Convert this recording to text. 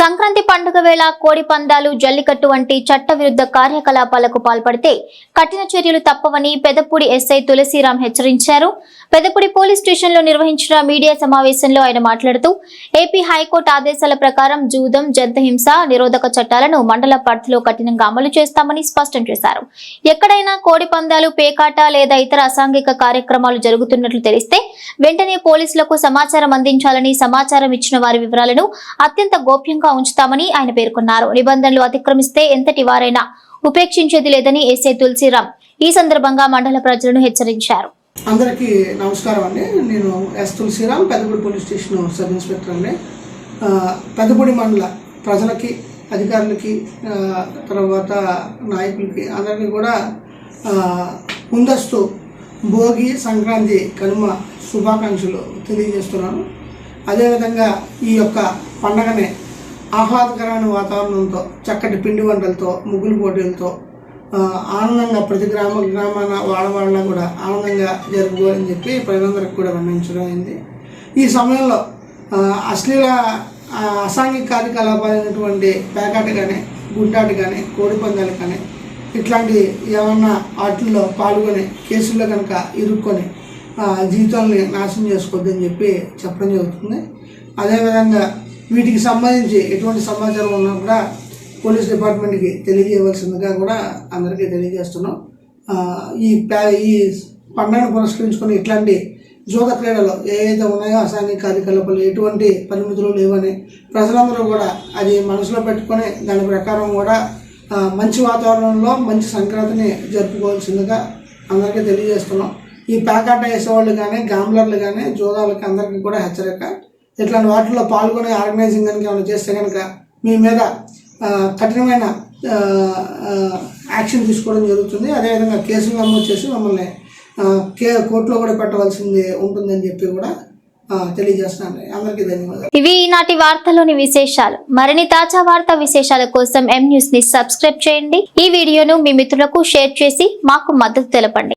సంక్రాంతి పండుగ వేళ కోడి పందాలు జల్లికట్టు వంటి చట్టవిరుద్ధ కార్యకలాపాలకు పాల్పడితే కఠిన చర్యలు తప్పవని పెదపూడి ఎస్ఐ తులసిరాం హెచ్చరించారు. పెదపూడి పోలీస్ స్టేషన్లో నిర్వహించిన మీడియా సమావేశంలో ఆయన మాట్లాడుతూ ఏపీ హైకోర్టు ఆదేశాల ప్రకారం జూదం జంతహింస నిరోధక చట్టాలను మండల పరిధిలో కఠినంగా అమలు చేస్తామని స్పష్టం చేశారు. ఎక్కడైనా కోడి పందాలు పేకాట లేదా ఇతర అసాంఘిక కార్యక్రమాలు జరుగుతున్నట్లు తెలిస్తే వెంటనే పోలీసులకు సమాచారం అందించాలని సమాచారం ఇచ్చిన వారి వివరాలను అత్యంత గోప్యంగా ఉంచుతామని ఆయన పేర్కొన్నారు. నిబంధనలు అతిక్రమిస్తే ఎంతటి వారైనా ఉపేక్షించేది లేదని ఎస్ఐ తులసిరామ్ ఈ సందర్భంగా మండల ప్రజలను హెచ్చరించారు. అందరికీ నమస్కారం అండి. నేను S Tulasiram Peddapudi police station sub inspector అండి. పెద్దపూడి మండల ప్రజలకి అధికారులకి తర్వాత నాయకులకి అందరికీ కూడా ముందస్తు భోగి సంక్రాంతి కనుమ శుభాకాంక్షలు తెలియజేస్తున్నాను. అదేవిధంగా ఈ యొక్క పండగని ఆహ్లాదకరమైన వాతావరణంతో చక్కటి పిండి వంటలతో ముగ్గులు పోటీలతో ఆనందంగా ప్రతి గ్రామ గ్రామాన వాడవాడన కూడా ఆనందంగా జరుపుకోవాలని చెప్పి ప్రజలందరికి కూడా వర్ణించడం అయింది. ఈ సమయంలో అశ్లీల ఆ, అసాంఘిక కార్యకలాపాలైనటువంటి పేకాట కానీ గుంటాట కానీ కోడి పందాలు కానీ ఇట్లాంటి ఏమన్నా ఆటల్లో పాల్గొని కేసుల్లో కనుక ఇరుక్కొని ఆ, జీవితాలని నాశనం చేసుకోవద్దని చెప్పి చెప్పడం జరుగుతుంది. అదేవిధంగా వీటికి సంబంధించి ఎటువంటి సమాచారం ఉన్నా కూడా పోలీస్ డిపార్ట్మెంట్కి తెలియజేయవలసిందిగా కూడా అందరికీ తెలియజేస్తున్నాం. ఈ ప్యా ఈ పండుగను పురస్కరించుకొని ఇట్లాంటి జూత క్రీడలు ఏవైతే ఉన్నాయో అసాంఘిక కార్యకలాపాలు ఎటువంటి పరిమితులు లేవని ప్రజలందరూ కూడా అది మనసులో పెట్టుకొని దాని ప్రకారం కూడా మంచి వాతావరణంలో మంచి సంక్రాంతిని జరుపుకోవాల్సిందిగా అందరికీ తెలియజేస్తున్నాం. ఈ ప్యాకాట వేసేవాళ్ళు కానీ గాంబ్లర్లు కానీ జూదాలకి అందరికీ కూడా హెచ్చరిక ఇట్లాంటి వాటిల్లో పాల్గొనే ఆర్గనైజింగ్ కనుక ఏమైనా చేస్తే కనుక మీ మీద కఠినమైన యాక్షన్ తీసుకోవడం జరుగుతుంది. అదేవిధంగా కేసులు నమోదు చేసి మమ్మల్ని కే కోర్టులో కూడా పెట్టవలసింది ఉంటుందని చెప్పి కూడా తెలియజేస్తున్నాను. ఇవి ఈనాటి వార్తలోని విశేషాలు. మరిన్ని తాజా వార్తా విశేషాల కోసం ఎం న్యూస్ని సబ్స్క్రైబ్ చేయండి. ఈ వీడియోను మీ మిత్రులకు షేర్ చేసి మాకు మద్దతు తెలపండి.